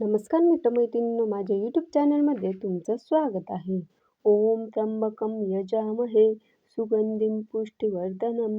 नमस्कार मित्रमैत्रिणींनो माझ्या यूट्यूब चॅनलमध्ये तुमचं स्वागत आहे. ओम त्र्यंबकम यजामहे सुगंधीम पुष्टिवर्धनम.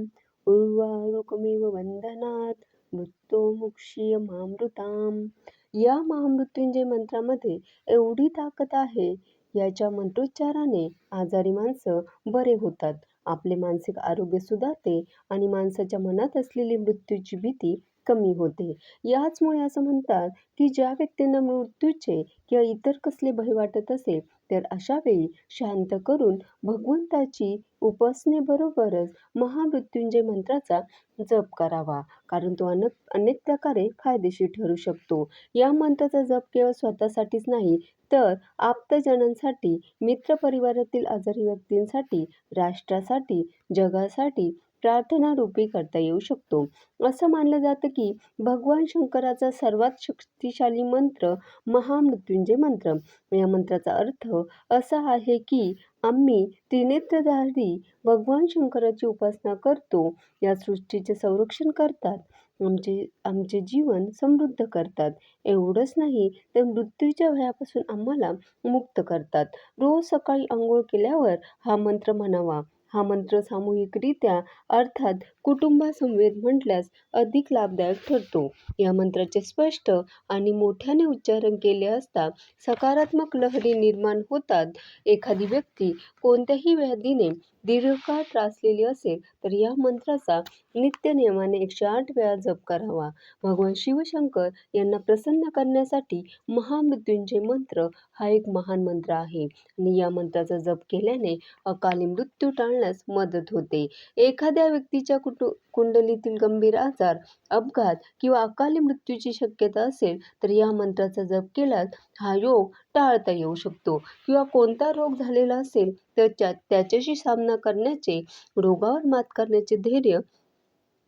उर्वारुकमिव वंदनात मृत्योमुक्षीय मामृताम. या महामृत्युंजय मंत्रामध्ये एवढी ताकद आहे याच्या मंत्रोच्चाराने आजारी माणसं बरे होतात. आपले मानसिक आरोग्य सुधारते आणि माणसाच्या मनात असलेली मृत्यूची भीती कमी होते. याचमुळे असं म्हणतात की ज्या व्यक्तींना मृत्यूचे किंवा इतर कसले भय वाटत असेल तर अशा वेळी शांत करून भगवंताची उपासनेबरोबरच महामृत्युंजय मंत्राचा जप करावा. कारण तो अनेक अनेक प्रकारे फायदेशीर ठरू शकतो. या मंत्राचा जप केवळ स्वतःसाठीच नाही तर आप्तजनांसाठी मित्रपरिवारातील आजारी व्यक्तींसाठी राष्ट्रासाठी जगासाठी प्रार्थना रूपी करता येऊ शकतो. असं मानलं जातं की भगवान शंकराचा सर्वात शक्तिशाली मंत्र महामृत्युंजय मंत्र. या मंत्राचा अर्थ असा आहे की आम्ही त्रिनेत्रधारी भगवान शंकराची उपासना करतो या सृष्टीचे संरक्षण करतात आमचे आमचे जीवन समृद्ध करतात. एवढंच नाही तर मृत्यूच्या भयापासून आम्हाला मुक्त करतात. रोज सकाळी आंघोळ केल्यावर हा मंत्र म्हणावा हा मंत्र सामूहिकरित्या अर्थात कुटुंबासमवेत म्हटल्यास अधिक लाभदायक ठरतो. या मंत्राचे स्पष्ट आणि मोठ्याने उच्चारण केले असता सकारात्मक लहरी निर्माण होतात. एखादी व्यक्ती कोणत्याही व्याधीने दीर्घकाळ त्रासलेली असेल तर या मंत्राचा नित्य नियमाने एकशे आठ वेळा जप करावा. भगवान शिवशंकर यांना प्रसन्न करण्यासाठी महामृत्यूंचे मंत्र हा एक महान मंत्र आहे. आणि या मंत्राचा जप केल्याने अकाली मृत्यू टाळण्यास मदत होते. एखाद्या व्यक्तीच्या कुटु कुंडलीतील गंभीर आजार अपघात किंवा अकाली मृत्यूची शक्यता असेल तर या मंत्राचा जप केल्यास हा योग टाळता येऊ शकतो. किंवा कोणता रोग झालेला असेल तर त्या त्याच्याशी सामना करण्याचे रोगावर मात करण्याचे धैर्य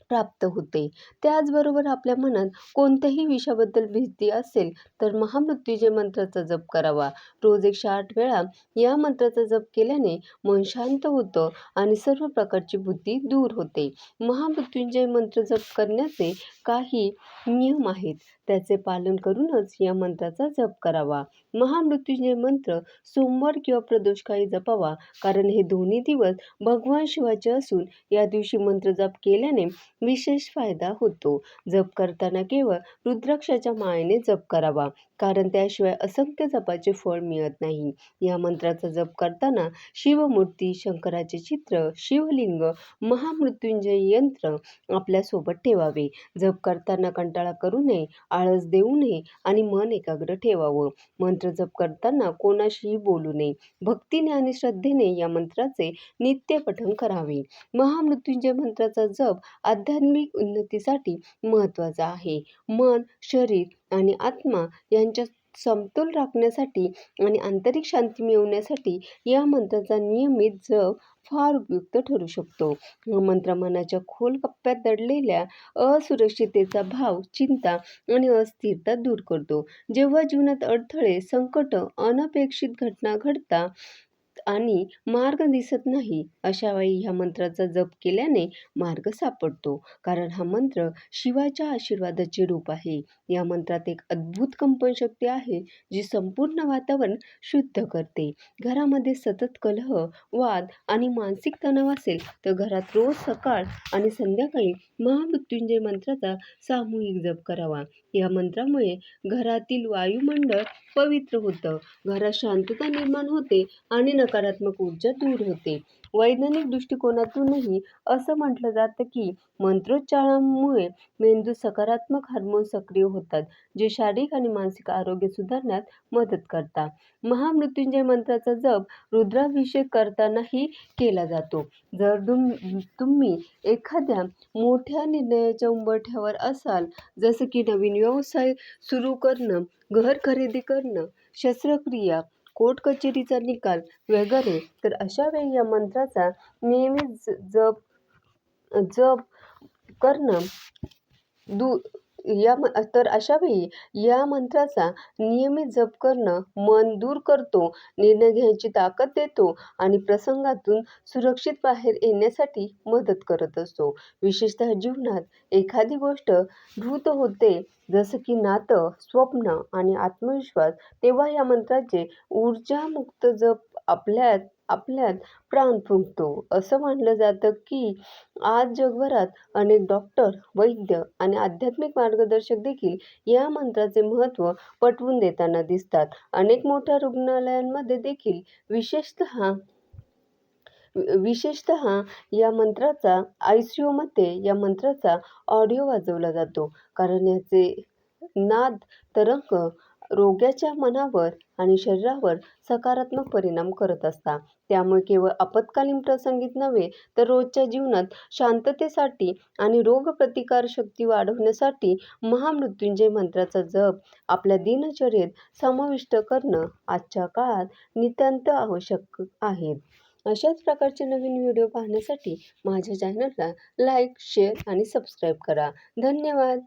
प्राप्त होते. त्याचबरोबर आपल्या मनात कोणत्याही विषयाबद्दल भीती असेल तर महामृत्युंजय मंत्राचा जप करावा. रोज एकशे आठ वेळा या मंत्राचा जप केल्याने मन शांत होतं आणि सर्व प्रकारची बुद्धी दूर होते. महामृत्युंजय मंत्र जप करण्याचे काही नियम आहेत. त्याचे पालन करूनच या मंत्राचा जप करावा. महामृत्युंजय मंत्र सोमवार किंवा प्रदोषकाळी जपावा कारण हे दोन्ही दिवस भगवान शिवाचे असून या दिवशी मंत्र जप केल्याने विशेष फायदा होतो. जप करताना केवळ रुद्राक्षाच्या मायेने जप करावा कारण त्याशिवाय असंख्य जपाचे फळ मिळत नाही. या मंत्राचा जप करताना शिवमूर्ती शंकराचे चित्र शिवलिंग महामृत्युंजय यंत्र आपल्यासोबत ठेवावे. जप करताना कंटाळा करू नये आळस देऊ नये आणि मन एकाग्र ठेवावं. मंत्र जप करताना कोणाशीही बोलू नये. भक्तीने आणि श्रद्धेने या मंत्राचे नित्य पठण करावे. महामृत्युंजय मंत्राचा जप आध्यात्मिक उन्नतीसाठी महत्त्वाचा आहे. मन शरीर आणि आत्मा यांच्या समतोल राखण्यासाठी आणि आंतरिक शांती मिळवण्यासाठी या मंत्राचा नियमित जप फार उपयुक्त ठरू शकतो. मंत्र मनाच्या खोल कप्प्यात दडलेल्या असुरक्षिततेचा भाव चिंता आणि अस्थिरता दूर करतो. जेव्हा जीवनात अडथळे संकट अनपेक्षित घटना घडता आणि मार्ग दिसत नाही अशा वेळी ह्या मंत्राचा जप केल्याने मार्ग सापडतो. कारण हा मंत्र शिवाच्या आशीर्वादाचे रूप आहे. या मंत्रात एक अद्भुत कंपनशक्ती आहे जी संपूर्ण वातावरण शुद्ध करते. घरामध्ये सतत कलह वाद आणि मानसिक तणाव असेल तर घरात रोज सकाळ आणि संध्याकाळी महामृत्युंजय मंत्राचा सामूहिक जप करावा. या मंत्रामुळे घरातील वायुमंडळ पवित्र होतं. घरात शांतता निर्माण होते आणि नकारात्मक ऊर्जा दूर होते. वैज्ञानिक दृष्टिकोनातूनही असं म्हटलं जातं की मंत्रोच्चारामुळे मेंदू सकारात्मक हार्मोन सक्रिय होतात जे शारीरिक आणि मानसिक आरोग्य सुधारण्यात मदत करतात. महामृत्युंजय मंत्राचा जप रुद्राभिषेक करतानाही केला जातो. जर तुम तुम्ही एखाद्या मोठ्या निर्णयाच्या उंबरठ्यावर असाल जसं की नवीन व्यवसाय सुरू करणं घर खरेदी करणं शस्त्रक्रिया कोर्ट कचेरीचा निकाल वगैरे तर अशावेळी या मंत्राचा नियमित जप जप करणं दू या म तर अशावेळी या मंत्राचा नियमित जप करणं मन दूर करतो, निर्णय घ्यायची ताकद देतो आणि प्रसंगातून सुरक्षित बाहेर येण्यासाठी मदत करत असतो. विशेषतः जीवनात एखादी गोष्ट धृत होते, जसं की नातं, स्वप्न आणि आत्मविश्वास, तेव्हा या मंत्राचे ऊर्जामुक्त जप आपल्यात आपल्यात प्राण फुंकतो. असं मानलं जातं की आज जगभरात अनेक डॉक्टर, वैद्य आणि आध्यात्मिक मार्गदर्शक देखील या मंत्राचे महत्त्व पटवून देताना दिसतात. अनेक मोठ्या रुग्णालयांमध्ये देखील विशेषतः विशेषतः या मंत्राचा आय सी यूमध्ये या मंत्राचा ऑडिओ वाजवला जातो. कारण याचे नाद तरंग रोग्याच्या मनावर आणि शरीरावर सकारात्मक परिणाम करत असतात. त्यामुळे केवळ आपत्कालीन प्रसंगीच नव्हे, तर रोजच्या जीवनात शांततेसाठी आणि रोगप्रतिकारशक्ती वाढवण्यासाठी महामृत्युंजय मंत्राचा जप आपल्या दिनचर्येत समाविष्ट करणं आजच्या काळात नितांत आवश्यक आहे. अशाच प्रकारचे नवीन व्हिडिओ पाहण्यासाठी माझ्या चॅनलला लाईक, शेअर आणि सबस्क्राईब करा. धन्यवाद.